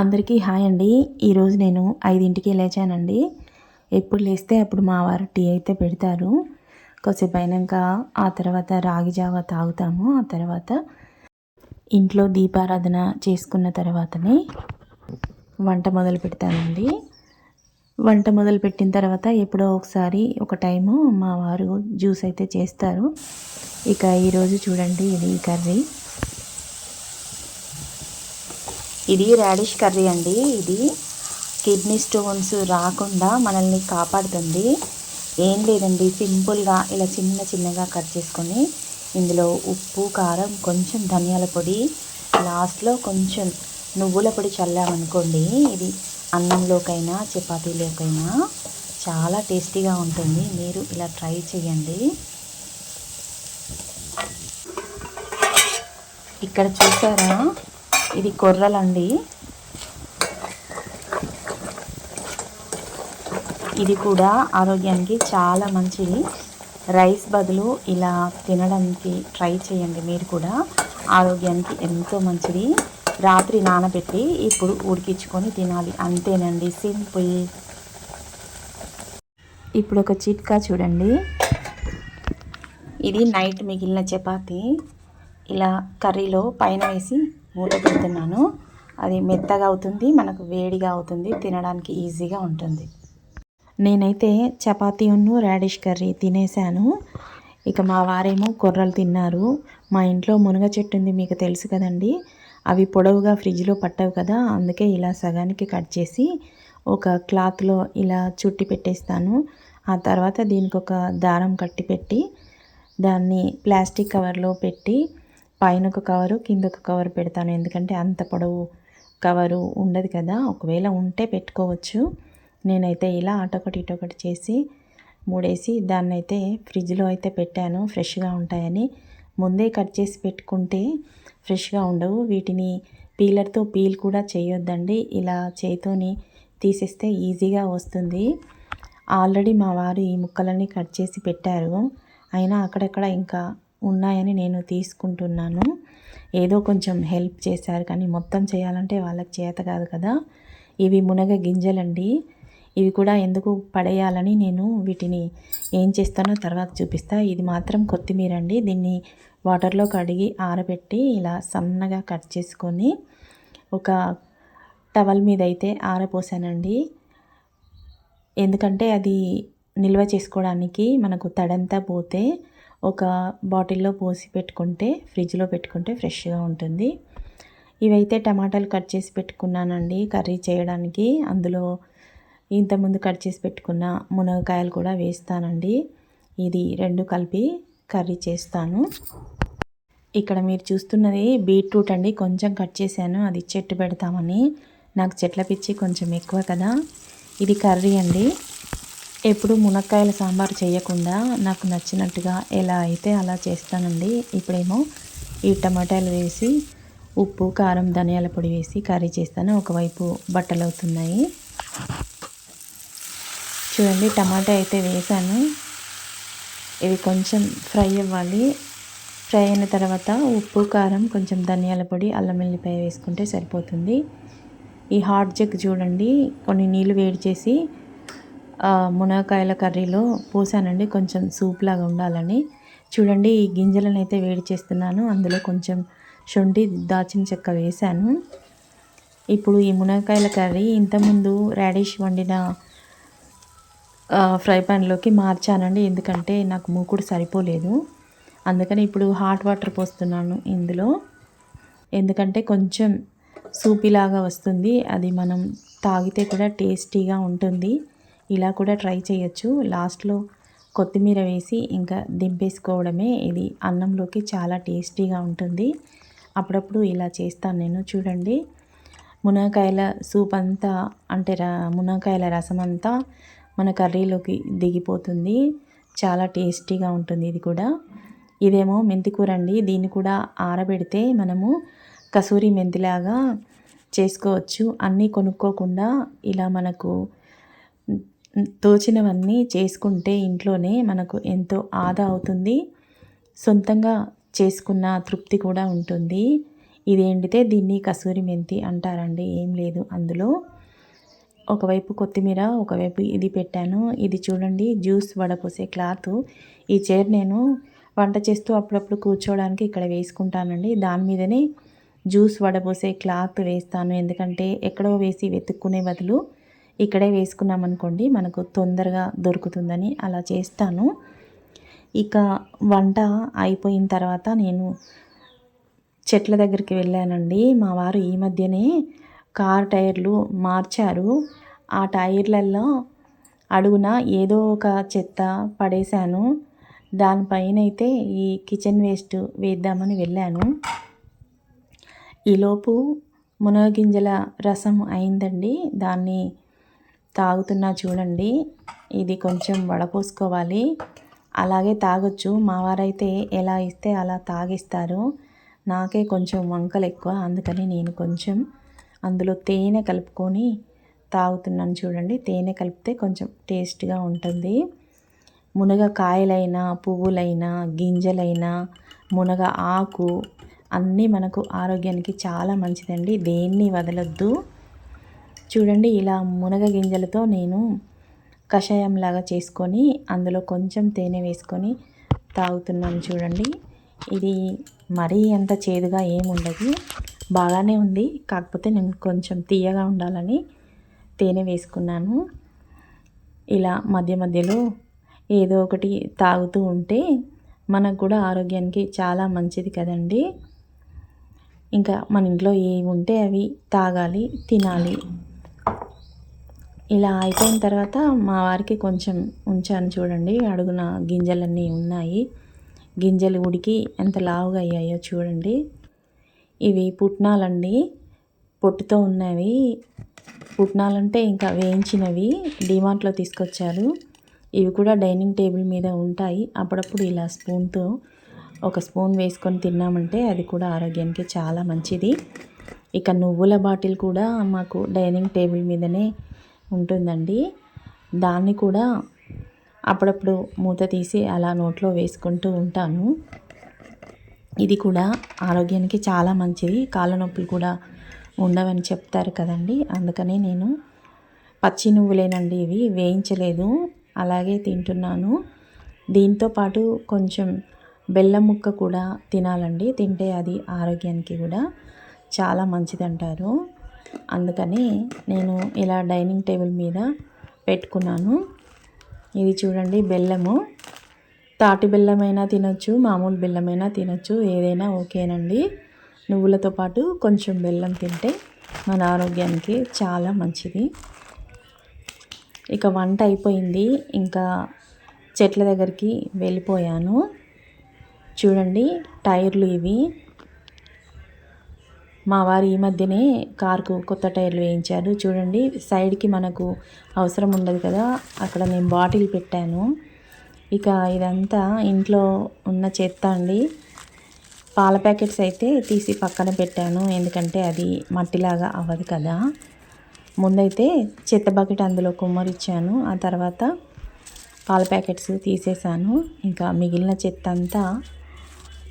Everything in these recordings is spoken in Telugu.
అందరికీ హాయ్ అండి. ఈరోజు నేను ఐదింటికి లేచానండి. ఎప్పుడు లేస్తే అప్పుడు మా వారు టీ అయితే పెడతారు. కొద్దిసేపు అయినాక ఆ తర్వాత రాగి జావ తాగుతాము. ఆ తర్వాత ఇంట్లో దీపారాధన చేసుకున్న తర్వాతనే వంట మొదలు పెడతానండి. వంట మొదలు పెట్టిన తర్వాత ఎప్పుడో ఒకసారి ఒక టైము మా వారు జ్యూస్ అయితే చేస్తారు. ఇక ఈరోజు చూడండి ఇది కర్రీ. ఇది రాడిష్ కర్రీ అండి. ఇది కిడ్నీ స్టోన్స్ రాకుండా మనల్ని కాపాడుతుంది. ఏం లేదండి సింపుల్గా ఇలా చిన్న చిన్నగా కట్ చేసుకొని ఇందులో ఉప్పు కారం కొంచెం ధనియాల పొడి లాస్ట్లో కొంచెం నువ్వుల పొడి చల్లామనుకోండి ఇది అన్నంలోకైనా చపాతీలోకైనా చాలా టేస్టీగా ఉంటుంది. మీరు ఇలా ట్రై చేయండి. ఇక్కడ చూసారా? ఇది కొర్రలండి. ఇది కూడా ఆరోగ్యానికి చాలా మంచిది. రైస్ బదులు ఇలా తినడానికి ట్రై చేయండి మీరు కూడా. ఆరోగ్యానికి ఎంతో మంచిది. రాత్రి నానబెట్టి ఇప్పుడు ఉడికించుకొని తినాలి. అంతేనండి సింపుల్. ఇప్పుడు ఒక చిట్కా చూడండి. ఇది నైట్ మిగిలిన చపాతి. ఇలా కర్రీలో పైన వేసి మూత పెడుతున్నాను అది మెత్తగా అవుతుంది మనకు వేడిగా అవుతుంది తినడానికి ఈజీగా ఉంటుంది. నేనైతే చపాతీ రాడిష్ కర్రీ తినేసాను ఇక మా వారేమో కొర్రలు తిన్నారు. మా ఇంట్లో మునగ చెట్టు ఉంది మీకు తెలుసు కదండి. అవి పొడవుగా ఫ్రిడ్జ్లో పట్టవు కదా అందుకే ఇలా సగానికి కట్ చేసి ఒక క్లాత్లో ఇలా చుట్టి పెట్టేస్తాను. ఆ తర్వాత దీనికి ఒక దారం కట్టి పెట్టి దాన్ని ప్లాస్టిక్ కవర్లో పెట్టి పైన ఒక కవరు కింద ఒక కవర్ పెడతాను. ఎందుకంటే అంత పొడవు కవరు ఉండదు కదా. ఒకవేళ ఉంటే పెట్టుకోవచ్చు. నేనైతే ఇలా అటొకటి ఇటొకటి చేసి మూడేసి దాన్ని అయితే ఫ్రిడ్జ్లో అయితే పెట్టాను. ఫ్రెష్గా ఉంటాయని. ముందే కట్ చేసి పెట్టుకుంటే ఫ్రెష్గా ఉండవు. వీటిని పీలర్తో పీల్ కూడా చేయొద్దండి. ఇలా చేతితోని తీసేస్తే ఈజీగా వస్తుంది. ఆల్రెడీ మా వారు ఈ ముక్కలన్నీ కట్ చేసి పెట్టారు. అయినా అక్కడక్కడ ఇంకా ఉన్నాయని నేను తీసుకుంటున్నాను. ఏదో కొంచెం హెల్ప్ చేశారు కానీ మొత్తం చేయాలంటే వాళ్ళకి చేత కాదు కదా. ఇవి మునగ గింజలండి. ఇవి కూడా ఎందుకు పడేయాలని నేను వీటిని ఏం చేస్తానో తర్వాత చూపిస్తా. ఇది మాత్రం కొత్తిమీర అండి. దీన్ని వాటర్లో కడిగి ఆరబెట్టి ఇలా సన్నగా కట్ చేసుకొని ఒక టవల్ మీద అయితే ఆరపోసానండి ఎందుకంటే అది నిల్వ చేసుకోవడానికి మనకు తడంతా పోతే ఒక బాటిల్లో పోసి పెట్టుకుంటే ఫ్రిడ్జ్లో పెట్టుకుంటే ఫ్రెష్గా ఉంటుంది. ఇవైతే టమాటాలు కట్ చేసి పెట్టుకున్నానండి కర్రీ చేయడానికి. అందులో ఇంతకుముందు కట్ చేసి పెట్టుకున్న మునగకాయలు కూడా వేస్తానండి. ఇది రెండు కలిపి కర్రీ చేస్తాను. ఇక్కడ మీరు చూస్తున్నది బీట్రూట్ అండి. కొంచెం కట్ చేశాను. అది చెట్టు పెడతామని. నాకు చెట్ల పిచ్చి కొంచెం ఎక్కువ కదా. ఇది కర్రీ అండి. ఎప్పుడు మునక్కాయల సాంబార్ చేయకుండా నాకు నచ్చినట్టుగా ఎలా అయితే అలా చేస్తానండి. ఇప్పుడేమో ఈ టమాటాలు వేసి ఉప్పు కారం ధనియాల పొడి వేసి కర్రీ చేస్తాను. ఒకవైపు బట్టలు అవుతున్నాయి చూడండి టమాటా అయితే వేసాను. ఇవి కొంచెం ఫ్రై అవ్వాలి. ఫ్రై అయిన తర్వాత ఉప్పు కారం కొంచెం ధనియాల పొడి అల్లం వెల్లిపాయ వేసుకుంటే సరిపోతుంది. ఈ హాట్ జగ్ చూడండి కొన్ని నీళ్ళు వేడి చేసి మునగకాయల కర్రీలో పోసానండి. కొంచెం సూప్ లాగా ఉండాలని. చూడండి ఈ గింజలను అయితే వేడి చేస్తున్నాను. అందులో కొంచెం శొంఠి దాచిన చెక్క వేశాను. ఇప్పుడు ఈ మునగకాయల కర్రీ ఇంతకుముందు రాడిష్ వండిన ఫ్రై ప్యాన్లోకి మార్చానండి. ఎందుకంటే నాకు మూకుడు సరిపోలేదు. అందుకని ఇప్పుడు హాట్ వాటర్ పోస్తున్నాను ఇందులో. ఎందుకంటే కొంచెం సూపిలాగా వస్తుంది. అది మనం తాగితే కూడా టేస్టీగా ఉంటుంది. ఇలా కూడా ట్రై చేయొచ్చు. లాస్ట్లో కొత్తిమీర వేసి ఇంకా దింపేసుకోవడమే. ఇది అన్నంలోకి చాలా టేస్టీగా ఉంటుంది. అప్పుడప్పుడు ఇలా చేస్తాను నేను. చూడండి. మునక్కాయల సూప్ అంతా అంటే ర మునక్కాయల రసం అంతా మన కర్రీలోకి దిగిపోతుంది. చాలా టేస్టీగా ఉంటుంది ఇది కూడా. ఇదేమో మెంతికూర అండి. దీన్ని కూడా ఆరబెడితే మనము కసూరి మెంతిలాగా చేసుకోవచ్చు. అన్నీ కొనుక్కోకుండా ఇలా మనకు తోచినవన్నీ చేసుకుంటే ఇంట్లోనే మనకు ఎంతో ఆదా అవుతుంది. సొంతంగా చేసుకున్న తృప్తి కూడా ఉంటుంది. ఇది ఎండితే దీన్ని కసూరి మెంతి అంటారండి. ఏం లేదు అందులో. ఒకవైపు కొత్తిమీర ఒకవైపు ఇది పెట్టాను. ఇది చూడండి జ్యూస్ వడపోసే క్లాత్. ఈ చైర్ నేను వంట చేస్తూ అప్పుడప్పుడు కూర్చోవడానికి ఇక్కడ వేసుకుంటానండి. దాని మీదనే జ్యూస్ వడపోసే క్లాత్ వేస్తాను. ఎందుకంటే ఎక్కడో వేసి వెతుక్కునే బదులు ఇక్కడే వేసుకున్నామనుకోండి మనకు తొందరగా దొరుకుతుందని అలా చేస్తాను. ఇక వంట అయిపోయిన తర్వాత నేను చెట్ల దగ్గరికి వెళ్ళానండి. మా వారు ఈ మధ్యనే కార్ టైర్లు మార్చారు. ఆ టైర్లలో అడుగున ఏదో ఒక చెత్త పడేశాను. దానిపైనైతే ఈ కిచెన్ వేస్ట్ వేద్దామని వెళ్ళాను. ఈలోపు మునగ రసం అయిందండి. దాన్ని తాగుతున్నా చూడండి. ఇది కొంచెం వడపోసుకోవాలి. అలాగే తాగొచ్చు. మా వారైతే ఎలా ఇస్తే అలా తాగిస్తారు. నాకే కొంచెం వంకలు ఎక్కువ. అందుకని నేను కొంచెం అందులో తేనె కలుపుకొని తాగుతున్నాను చూడండి. తేనె కలిపితే కొంచెం టేస్ట్గా ఉంటుంది. మునగ కాయలైనా పువ్వులైనా గింజలైనా మునగ ఆకు అన్నీ మనకు ఆరోగ్యానికి చాలా మంచిదండి. దేన్ని వదలొద్దు. చూడండి ఇలా మునగ గింజలతో నేను కషాయం లాగా చేసుకొని అందులో కొంచెం తేనె వేసుకొని తాగుతున్నాను చూడండి. ఇది మరీ అంత చేదుగా ఏముండదు బాగానే ఉంది. కాకపోతే నేను కొంచెం తీయగా ఉండాలని తేనె వేసుకున్నాను. ఇలా మధ్య మధ్యలో ఏదో ఒకటి తాగుతూ ఉంటే మనకు కూడా ఆరోగ్యానికి చాలా మంచిది కదండి. ఇంకా మన ఇంట్లో ఏవి ఉంటే అవి తాగాలి తినాలి. ఇలా అయిపోయిన తర్వాత మా వారికి కొంచెం ఉంచాను చూడండి. అడుగున గింజలన్నీ ఉన్నాయి. గింజలు ఉడికి ఎంత లావుగా అయ్యాయో చూడండి. ఇవి పుట్నాలండి. పొట్టుతో ఉన్నవి. పుట్నాలంటే ఇంకా వేయించినవి డిమార్ట్లో తీసుకొచ్చారు. ఇవి కూడా డైనింగ్ టేబుల్ మీద ఉంటాయి. అప్పుడప్పుడు ఇలా స్పూన్తో ఒక స్పూన్ వేసుకొని తిన్నామంటే అది కూడా ఆరోగ్యానికి చాలా మంచిది. ఇక నువ్వుల బాటిల్ కూడా మాకు డైనింగ్ టేబుల్ మీదనే ఉంటుందండి. దాన్ని కూడా అప్పుడప్పుడు మూత తీసి అలా నోట్లో వేసుకుంటూ ఉంటాను. ఇది కూడా ఆరోగ్యానికి చాలా మంచిది. కాళ్ళ నొప్పులు కూడా ఉండవని చెప్తారు కదండి. అందుకనే నేను పచ్చి నువ్వులేనండి ఇవి. వేయించలేదు. అలాగే తింటున్నాను. దీంతో పాటు కొంచెం బెల్లం ముక్క కూడా తినాలండి. తింటే అది ఆరోగ్యానికి కూడా చాలా మంచిది అంటారు అందుకని నేను ఇలా డైనింగ్ టేబుల్ మీద పెట్టుకున్నాను. ఇది చూడండి బెల్లము. తాటి బెల్లమైనా తినొచ్చు మామూలు బెల్లమైనా తినొచ్చు ఏదైనా ఓకేనండి. నువ్వులతో పాటు కొంచెం బెల్లం తింటే మన ఆరోగ్యానికి చాలా మంచిది. ఇక వంట అయిపోయింది. ఇంకా చెట్ల దగ్గరికి వెళ్ళిపోయాను. చూడండి టైర్లు ఇవి. మా వారు ఈ మధ్యనే కార్కు కొత్త టైర్లు వేయించారు. చూడండి సైడ్కి మనకు అవసరం ఉండదు కదా. అక్కడ నేను బాటిల్ పెట్టాను. ఇక ఇదంతా ఇంట్లో ఉన్న చెత్త అండి. పాల ప్యాకెట్స్ అయితే తీసి పక్కన పెట్టాను. ఎందుకంటే అది మట్టిలాగా అవ్వదు కదా. ముందైతే చెత్త బకెట్ అందులో కుమ్మరిచ్చాను. ఆ తర్వాత పాల ప్యాకెట్స్ తీసేసాను. ఇంకా మిగిలిన చెత్త అంతా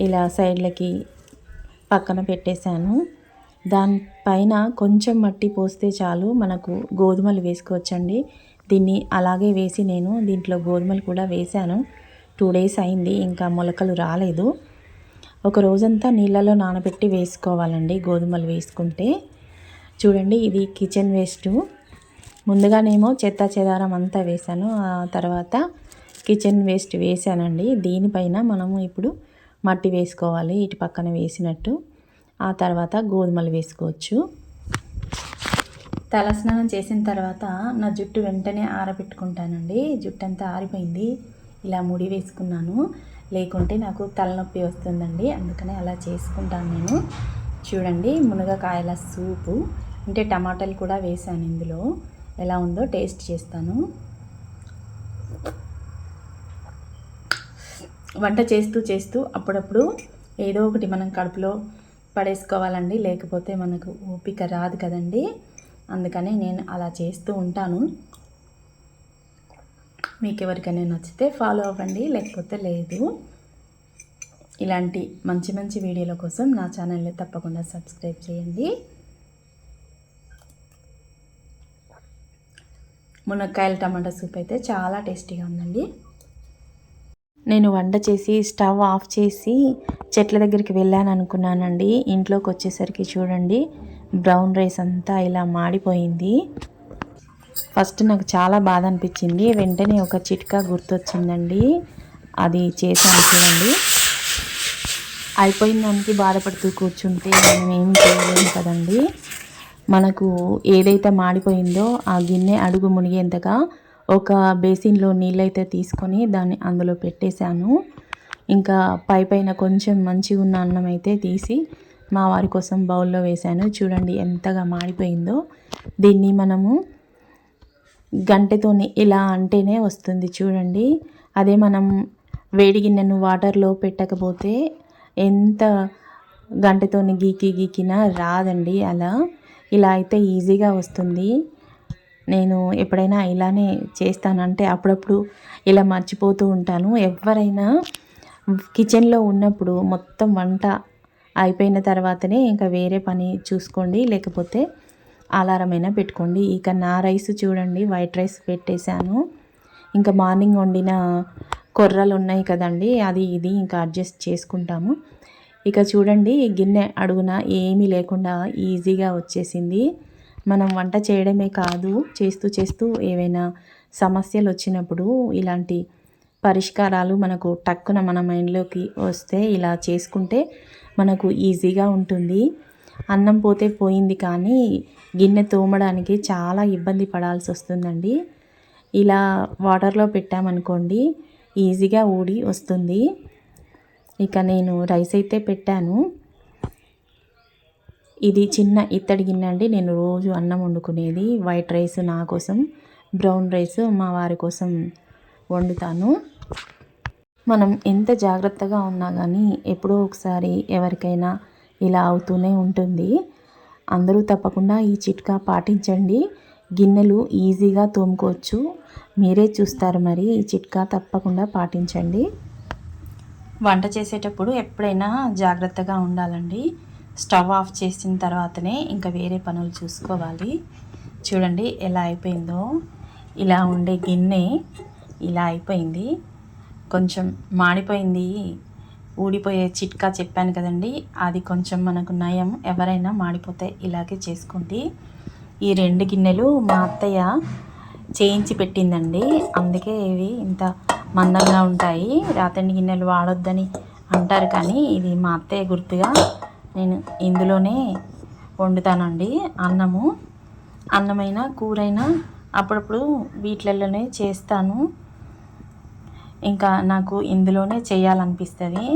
ఇలా సైడ్లకి పక్కన పెట్టేశాను. దానిపైన కొంచెం మట్టి పోస్తే చాలు మనకు గోధుమలు వేసుకోవచ్చండి. దీన్ని అలాగే వేసి నేను దీంట్లో గోధుమలు కూడా వేశాను. టూ డేస్ అయింది ఇంకా మొలకలు రాలేదు. ఒక రోజంతా నీళ్ళలో నానబెట్టి వేసుకోవాలండి గోధుమలు వేసుకుంటే. చూడండి ఇది కిచెన్ వేస్ట్ ముందుగానేమో చెత్త చెదారం అంతా వేసాను ఆ తర్వాత కిచెన్ వేస్ట్ వేసానండి దీనిపైన మనము ఇప్పుడు మట్టి వేసుకోవాలి ఇటు పక్కన వేసినట్టు. ఆ తర్వాత గోధుమలు వేసుకోవచ్చు. తలస్నానం చేసిన తర్వాత నా జుట్టు వెంటనే ఆరబెట్టుకుంటానండి. జుట్టు అంతా ఆరిపోయింది. ఇలా ముడి వేసుకున్నాను. లేకుంటే నాకు తలనొప్పి వస్తుందండి. అందుకనే అలా చేసుకుంటాను నేను. చూడండి మునగకాయల సూపు. అంటే టమాటాలు కూడా వేసాను ఇందులో. ఎలా ఉందో టేస్ట్ చేస్తాను. వంట చేస్తూ చేస్తూ అప్పుడప్పుడు ఏదో ఒకటి మనం కడుపులో పడేసుకోవాలండి. లేకపోతే మనకు ఓపిక రాదు కదండి. అందుకని నేను అలా చేస్తూ ఉంటాను. మీకు ఎవరికైనా నచ్చితే ఫాలో అవ్వండి. లేకపోతే లేదు. ఇలాంటి మంచి మంచి వీడియోల కోసం నా ఛానల్ని తప్పకుండా సబ్స్క్రైబ్ చేయండి. మునక్కాయల టమాటా సూప్ అయితే చాలా టేస్టీగా ఉందండి. నేను వంట చేసి స్టవ్ ఆఫ్ చేసి చెట్ల దగ్గరికి వెళ్ళాను అనుకున్నానండి. ఇంట్లోకి వచ్చేసరికి చూడండి బ్రౌన్ రైస్ అంతా ఇలా మాడిపోయింది. ఫస్ట్ నాకు చాలా బాధ అనిపించింది. వెంటనే ఒక చిట్కా గుర్తొచ్చిందండి. అది చేశాను చూడండి. అయిపోయిన దానికి బాధపడుతూ కూర్చుంటే మనం ఏం చేయలేము కదండి. మనకు ఏదైతే మాడిపోయిందో ఆ గిన్నె అడుగు మునిగేంతగా ఒక బేసిన్లో నీళ్ళైతే తీసుకొని దాన్ని అందులో పెట్టేశాను. ఇంకా పై పైన కొంచెం మంచిగా ఉన్న అన్నం అయితే తీసి మా వారి కోసం బౌల్లో వేశాను. చూడండి ఎంతగా మాడిపోయిందో. దీన్ని మనము గంటతోని ఇలా అంటేనే వస్తుంది చూడండి. అదే మనం వేడి గిన్నెను వాటర్లో పెట్టకపోతే ఎంత గంటతోని గీకి గీకినా రాదండి అలా. ఇలా అయితే ఈజీగా వస్తుంది. నేను ఎప్పుడైనా ఇలానే చేస్తానంటే అప్పుడప్పుడు ఇలా మర్చిపోతూ ఉంటాను. ఎవరైనా కిచెన్లో ఉన్నప్పుడు మొత్తం వంట అయిపోయిన తర్వాతనే ఇంకా వేరే పని చూసుకోండి లేకపోతే అలారమైనా పెట్టుకోండి. ఇక నా రైస్ చూడండి వైట్ రైస్ పెట్టేశాను. ఇంకా మార్నింగ్ వండిన కొర్రలు ఉన్నాయి కదండి అది ఇది ఇంకా అడ్జస్ట్ చేసుకుంటాము. ఇక చూడండి గిన్నె అడుగున ఏమీ లేకుండా ఈజీగా వచ్చేసింది. మనం వంట చేయడమే కాదు చేస్తూ చేస్తూ ఏవైనా సమస్యలు వచ్చినప్పుడు ఇలాంటి పరిష్కారాలు మనకు టక్కున మన మైండ్లోకి వస్తే ఇలా చేసుకుంటే మనకు ఈజీగా ఉంటుంది. అన్నం పోతే పోయింది కానీ గిన్నె తోమడానికి చాలా ఇబ్బంది పడాల్సి వస్తుందండి. ఇలా వాటర్లో పెట్టామనుకోండి ఈజీగా ఊడి వస్తుంది. ఇక నేను రైస్ అయితే పెట్టాను. ఇది చిన్న ఇత్తడి గిన్నె అండి. నేను రోజు అన్నం వండుకునేది వైట్ రైస్ నా కోసం బ్రౌన్ రైస్ మా వారి కోసం వండుతాను. మనం ఎంత జాగ్రత్తగా ఉన్నా కానీ ఎప్పుడో ఒకసారి ఎవరికైనా ఇలా అవుతూనే ఉంటుంది. అందరూ తప్పకుండా ఈ చిట్కా పాటించండి. గిన్నెలు ఈజీగా తోముకోవచ్చు. మీరే చూస్తారు మరి ఈ చిట్కా తప్పకుండా పాటించండి. వంట చేసేటప్పుడు ఎప్పుడైనా జాగ్రత్తగా ఉండాలండి. స్టవ్ ఆఫ్ చేసిన తర్వాతనే ఇంకా వేరే పనులు చూసుకోవాలి. చూడండి ఎలా అయిపోయిందో. ఇలా ఉండే గిన్నె ఇలా అయిపోయింది. కొంచెం మాడిపోయింది. ఊడిపోయే చిట్కా చెప్పాను కదండి. అది కొంచెం మనకు నయం. ఎవరైనా మాడిపోతే ఇలాగే చేసుకోండి. ఈ రెండు గిన్నెలు మా అత్తయ్య చేయించి పెట్టిందండి. అందుకే ఇవి ఇంత మందంగా ఉంటాయి. రాతండి గిన్నెలు వాడొద్దని అంటారు కానీ ఇది మా అత్తయ్య గుర్తుగా నేను ఇందులోనే వండుతానండి అన్నము. అన్నమైనా కూరైనా అప్పుడప్పుడు వీటిలలోనే చేస్తాను. ఇంకా నాకు ఇందులోనే చేయాలనిపిస్తుంది.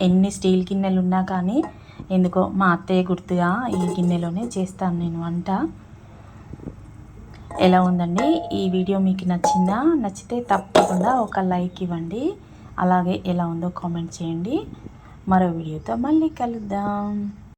ఎన్ని స్టీల్ గిన్నెలు ఉన్నా కానీ ఎందుకో మా అత్తయ్య గుర్తుగా ఈ గిన్నెలోనే చేస్తాను నేను వంట. ఎలా ఉందండి? ఈ వీడియో మీకు నచ్చిందా? నచ్చితే తప్పకుండా ఒక లైక్ ఇవ్వండి. అలాగే ఎలా ఉందో కామెంట్ చేయండి. మరో వీడియోతో మళ్ళీ కలుద్దాం.